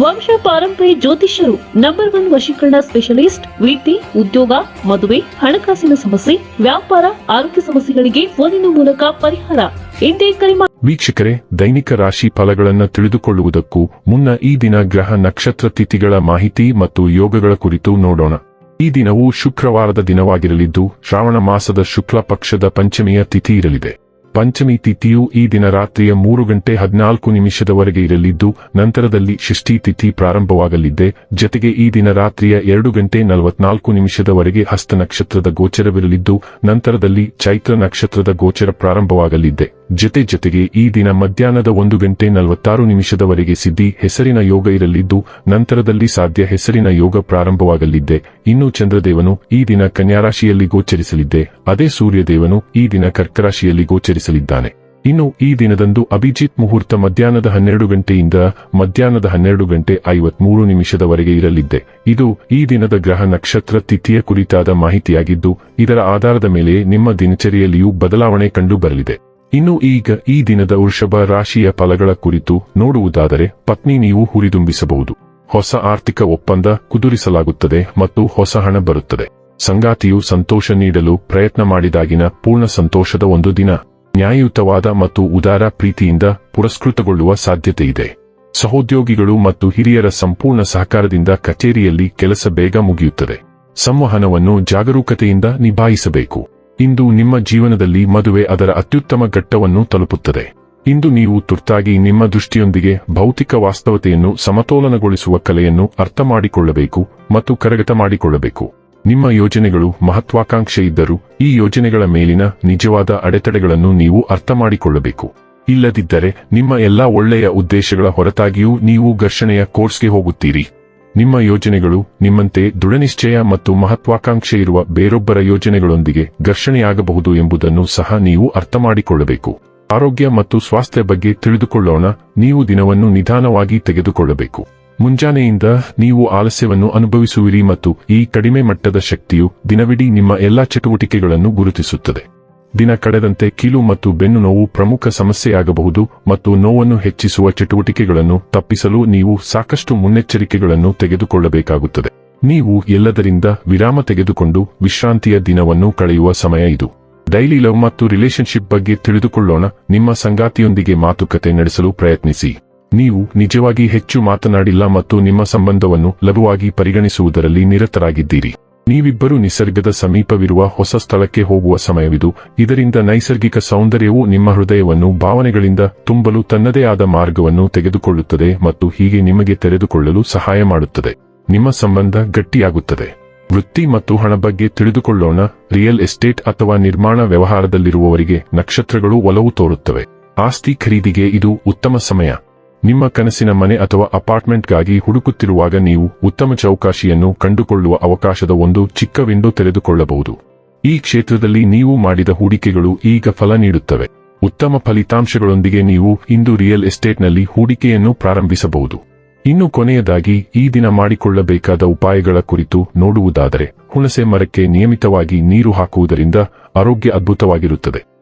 ವಂಶ ಪಾರಂಪರ್ಯ ಜ್ಯೋತಿಷ್ಯರು ನಂಬರ್ ಒನ್ ವಶೀಕರಣ ಸ್ಪೆಷಲಿಸ್ಟ್ ವೃತ್ತಿ ಉದ್ಯೋಗ, ಮದುವೆ, ಹಣಕಾಸಿನ ಸಮಸ್ಯೆ, ವ್ಯಾಪಾರ, ಆರೋಗ್ಯ ಸಮಸ್ಯೆಗಳಿಗೆ ಫೋನಿನ ಮೂಲಕ ಪರಿಹಾರ. ಇಂದೇ ಕರೆ ವೀಕ್ಷಕರೇ, ದೈನಿಕ ರಾಶಿ ಫಲಗಳನ್ನು ತಿಳಿದುಕೊಳ್ಳುವುದಕ್ಕೂ ಮುನ್ನ ಈ ದಿನ ಗ್ರಹ ನಕ್ಷತ್ರ ತಿಥಿಗಳ ಮಾಹಿತಿ ಮತ್ತು ಯೋಗಗಳ ಕುರಿತು ನೋಡೋಣ. ಈ ದಿನವು ಶುಕ್ರವಾರದ ದಿನವಾಗಿರಲಿದ್ದು, ಶ್ರಾವಣ ಮಾಸದ ಶುಕ್ಲ ಪಕ್ಷದ ಪಂಚಮಿಯ ತಿಥಿ ಇರಲಿದೆ. ಪಂಚಮಿ ತಿಥಿಯು ಈ ದಿನ ರಾತ್ರಿಯ ಮೂರು ಗಂಟೆ ಹದಿನಾಲ್ಕು ನಿಮಿಷದವರೆಗೆ ಇರಲಿದ್ದು, ನಂತರದಲ್ಲಿ ಷಷ್ಠಿ ತಿಥಿ ಪ್ರಾರಂಭವಾಗಲಿದೆ ಜತೆಗೆ ಈ ದಿನ ರಾತ್ರಿಯ ಎರಡು ಗಂಟೆ ನಲವತ್ನಾಲ್ಕು ನಿಮಿಷದವರೆಗೆ ಹಸ್ತ ನಕ್ಷತ್ರದ ಗೋಚರವಿರಲಿದ್ದು, ನಂತರದಲ್ಲಿ ಚೈತ್ರ ನಕ್ಷತ್ರದ ಗೋಚರ ಪ್ರಾರಂಭವಾಗಲಿದ್ದೆ. ಜೊತೆ ಜೊತೆಗೆ ಈ ದಿನ ಮಧ್ಯಾಹ್ನದ ಒಂದು ಗಂಟೆ ನಲವತ್ತಾರು ನಿಮಿಷದವರೆಗೆ ಸಿದ್ಧಿ ಹೆಸರಿನ ಯೋಗ ಇರಲಿದ್ದು, ನಂತರದಲ್ಲಿ ಸಾಧ್ಯ ಹೆಸರಿನ ಯೋಗ ಪ್ರಾರಂಭವಾಗಲಿದ್ದೆ. ಇನ್ನು ಚಂದ್ರದೇವನು ಈ ದಿನ ಕನ್ಯಾರಾಶಿಯಲ್ಲಿ ಗೋಚರಿಸಲಿದ್ದೆ. ಅದೇ ಸೂರ್ಯದೇವನು ಈ ದಿನ ಕರ್ಕರಾಶಿಯಲ್ಲಿ ಗೋಚರಿಸಲಿದ್ದಾನೆ. ಇನ್ನು ಈ ದಿನದಂದು ಅಭಿಜಿತ್ ಮುಹೂರ್ತ ಮಧ್ಯಾಹ್ನದ ಹನ್ನೆರಡು ಗಂಟೆಯಿಂದ ಮಧ್ಯಾಹ್ನದ ಹನ್ನೆರಡು ಗಂಟೆ ಐವತ್ಮೂರು ನಿಮಿಷದವರೆಗೆ ಇರಲಿದ್ದೆ. ಇದು ಈ ದಿನದ ಗ್ರಹ ನಕ್ಷತ್ರ ತಿಥಿಯ ಕುರಿತಾದ ಮಾಹಿತಿಯಾಗಿದ್ದು, ಇದರ ಆಧಾರದ ಮೇಲೆ ನಿಮ್ಮ ದಿನಚರಿಯಲ್ಲಿಯೂ ಬದಲಾವಣೆ ಕಂಡು ಬರಲಿದೆ ಇನ್ನು ಈಗ ಈ ದಿನದ ವೃಷಭ ರಾಶಿಯ ಫಲಗಳ ಕುರಿತು ನೋಡುವುದಾದರೆ ಪತ್ನಿ ನೀವು ಹುರಿದುಂಬಿಸಬಹುದು. ಹೊಸ ಆರ್ಥಿಕ ಒಪ್ಪಂದ ಕುದುರಿಸಲಾಗುತ್ತದೆ ಮತ್ತು ಹೊಸ ಹಣ ಬರುತ್ತದೆ. ಸಂಗಾತಿಯು ಸಂತೋಷ ನೀಡಲು ಪ್ರಯತ್ನ ಮಾಡಿದಾಗಿನ ಪೂರ್ಣ ಸಂತೋಷದ ಒಂದು ದಿನ. ನ್ಯಾಯಯುತವಾದ ಮತ್ತು ಉದಾರ ಪ್ರೀತಿಯಿಂದ ಪುರಸ್ಕೃತಗೊಳ್ಳುವ ಸಾಧ್ಯತೆ ಇದೆ. ಸಹೋದ್ಯೋಗಿಗಳು ಮತ್ತು ಹಿರಿಯರ ಸಂಪೂರ್ಣ ಸಹಕಾರದಿಂದ ಕಚೇರಿಯಲ್ಲಿ ಕೆಲಸ ಬೇಗ ಮುಗಿಯುತ್ತದೆ. ಸಂವಹನವನ್ನು ಜಾಗರೂಕತೆಯಿಂದ ನಿಭಾಯಿಸಬೇಕು. ಇಂದು ನಿಮ್ಮ ಜೀವನದಲ್ಲಿ ಮದುವೆ ಅದರ ಅತ್ಯುತ್ತಮ ಘಟ್ಟವನ್ನು ತಲುಪುತ್ತದೆ. ಇಂದು ನೀವು ತುರ್ತಾಗಿ ನಿಮ್ಮ ದೃಷ್ಟಿಯೊಂದಿಗೆ ಭೌತಿಕ ವಾಸ್ತವತೆಯನ್ನು ಸಮತೋಲನಗೊಳಿಸುವ ಕಲೆಯನ್ನು ಅರ್ಥ ಮಾಡಿಕೊಳ್ಳಬೇಕು ಮತ್ತು ಕರಗತ ಮಾಡಿಕೊಳ್ಳಬೇಕು. ನಿಮ್ಮ ಯೋಜನೆಗಳು ಮಹತ್ವಾಕಾಂಕ್ಷೆ ಇದ್ದರೂ ಈ ಯೋಜನೆಗಳ ಮೇಲಿನ ನಿಜವಾದ ಅಡೆತಡೆಗಳನ್ನು ನೀವು ಅರ್ಥ ಮಾಡಿಕೊಳ್ಳಬೇಕು ಇಲ್ಲದಿದ್ದರೆ ನಿಮ್ಮ ಎಲ್ಲಾ ಒಳ್ಳೆಯ ಉದ್ದೇಶಗಳ ಹೊರತಾಗಿಯೂ ನೀವು ಘರ್ಷಣೆಯ ಕೋರ್ಸ್ಗೆ ಹೋಗುತ್ತೀರಿ. ನಿಮ್ಮ ಯೋಜನೆಗಳು ನಿಮ್ಮಂತೆ ದೃಢನಿಶ್ಚಯ ಮತ್ತು ಮಹತ್ವಾಕಾಂಕ್ಷೆ ಇರುವ ಬೇರೊಬ್ಬರ ಯೋಜನೆಗಳೊಂದಿಗೆ ಘರ್ಷಣೆಯಾಗಬಹುದು ಎಂಬುದನ್ನು ಸಹ ನೀವು ಅರ್ಥ ಮಾಡಿಕೊಳ್ಳಬೇಕು ಆರೋಗ್ಯ ಮತ್ತು ಸ್ವಾಸ್ಥ್ಯ ಬಗ್ಗೆ ತಿಳಿದುಕೊಳ್ಳೋಣ, ನೀವು ದಿನವನ್ನು ನಿಧಾನವಾಗಿ ತೆಗೆದುಕೊಳ್ಳಬೇಕು. ಮುಂಜಾನೆಯಿಂದ ನೀವು ಆಲಸ್ಯವನ್ನು ಅನುಭವಿಸುವಿರಿ ಮತ್ತು ಈ ಕಡಿಮೆ ಮಟ್ಟದ ಶಕ್ತಿಯು ದಿನವಿಡೀ ನಿಮ್ಮ ಎಲ್ಲಾ ಚಟುವಟಿಕೆಗಳನ್ನು ಗುರುತಿಸುತ್ತದೆ. ದಿನ ಕಳೆದಂತೆ ಕೀಲು ಮತ್ತು ಬೆನ್ನು ನೋವು ಪ್ರಮುಖ ಸಮಸ್ಯೆಯಾಗಬಹುದು ಮತ್ತು ನೋವನ್ನು ಹೆಚ್ಚಿಸುವ ಚಟುವಟಿಕೆಗಳನ್ನು ತಪ್ಪಿಸಲು ನೀವು ಸಾಕಷ್ಟು ಮುನ್ನೆಚ್ಚರಿಕೆಗಳನ್ನು ತೆಗೆದುಕೊಳ್ಳಬೇಕಾಗುತ್ತದೆ. ನೀವು ಎಲ್ಲದರಿಂದ ವಿರಾಮ ತೆಗೆದುಕೊಂಡು ವಿಶ್ರಾಂತಿಯ ದಿನವನ್ನು ಕಳೆಯುವ ಸಮಯ ಇದು. ಡೈಲಿ ಲವ್ ಮತ್ತು ರಿಲೇಶನ್ಶಿಪ್ ಬಗ್ಗೆ ತಿಳಿದುಕೊಳ್ಳೋಣ, ನಿಮ್ಮ ಸಂಗಾತಿಯೊಂದಿಗೆ ಮಾತುಕತೆ ನಡೆಸಲು ಪ್ರಯತ್ನಿಸಿ. ನೀವು ನಿಜವಾಗಿ ಹೆಚ್ಚು ಮಾತನಾಡಿಲ್ಲ ಮತ್ತು ನಿಮ್ಮ ಸಂಬಂಧವನ್ನು ಲಘುವಾಗಿ ಪರಿಗಣಿಸುವುದರಲ್ಲಿ ನಿರತರಾಗಿದ್ದೀರಿ. ನೀವಿಬ್ಬರು ನಿಸರ್ಗದ ಸಮೀಪವಿರುವ ಹೊಸ ಸ್ಥಳಕ್ಕೆ ಹೋಗುವ ಸಮಯವಿದು. ಇದರಿಂದ ನೈಸರ್ಗಿಕ ಸೌಂದರ್ಯವು ನಿಮ್ಮ ಹೃದಯವನ್ನು ಭಾವನೆಗಳಿಂದ ತುಂಬಲು ತನ್ನದೇ ಆದ ಮಾರ್ಗವನ್ನು ತೆಗೆದುಕೊಳ್ಳುತ್ತದೆ ಮತ್ತು ಹೀಗೆ ನಿಮಗೆ ತೆರೆದುಕೊಳ್ಳಲು ಸಹಾಯ ಮಾಡುತ್ತದೆ. ನಿಮ್ಮ ಸಂಬಂಧ ಗಟ್ಟಿಯಾಗುತ್ತದೆ. ವೃತ್ತಿ ಮತ್ತು ಹಣ ಬಗ್ಗೆ ತಿಳಿದುಕೊಳ್ಳೋಣ. ರಿಯಲ್ ಎಸ್ಟೇಟ್ ಅಥವಾ ನಿರ್ಮಾಣ ವ್ಯವಹಾರದಲ್ಲಿರುವವರಿಗೆ ನಕ್ಷತ್ರಗಳು ಒಲವು ತೋರುತ್ತವೆ. ಆಸ್ತಿ ಖರೀದಿಗೆ ಇದು ಉತ್ತಮ ಸಮಯ. ನಿಮ್ಮ ಕನಸಿನ ಮನೆ ಅಥವಾ ಅಪಾರ್ಟ್ಮೆಂಟ್ಗಾಗಿ ಹುಡುಕುತ್ತಿರುವಾಗ ನೀವು ಉತ್ತಮ ಚೌಕಾಶಿಯನ್ನು ಕಂಡುಕೊಳ್ಳುವ ಅವಕಾಶದ ಒಂದು ಚಿಕ್ಕ ವಿಂಡೋ ತೆರೆದುಕೊಳ್ಳಬಹುದು. ಈ ಕ್ಷೇತ್ರದಲ್ಲಿ ನೀವು ಮಾಡಿದ ಹೂಡಿಕೆಗಳು ಈಗ ಫಲ ನೀಡುತ್ತವೆ. ಉತ್ತಮ ಫಲಿತಾಂಶಗಳೊಂದಿಗೆ ನೀವು ಇಂದು ರಿಯಲ್ ಎಸ್ಟೇಟ್ನಲ್ಲಿ ಹೂಡಿಕೆಯನ್ನು ಪ್ರಾರಂಭಿಸಬಹುದು. ಇನ್ನು ಕೊನೆಯದಾಗಿ, ಈ ದಿನ ಮಾಡಿಕೊಳ್ಳಬೇಕಾದ ಉಪಾಯಗಳ ಕುರಿತು ನೋಡುವುದಾದರೆ, ಹುಣಸೆ ಮರಕ್ಕೆ ನಿಯಮಿತವಾಗಿ ನೀರು ಹಾಕುವುದರಿಂದ ಆರೋಗ್ಯ ಅದ್ಭುತವಾಗಿರುತ್ತದೆ.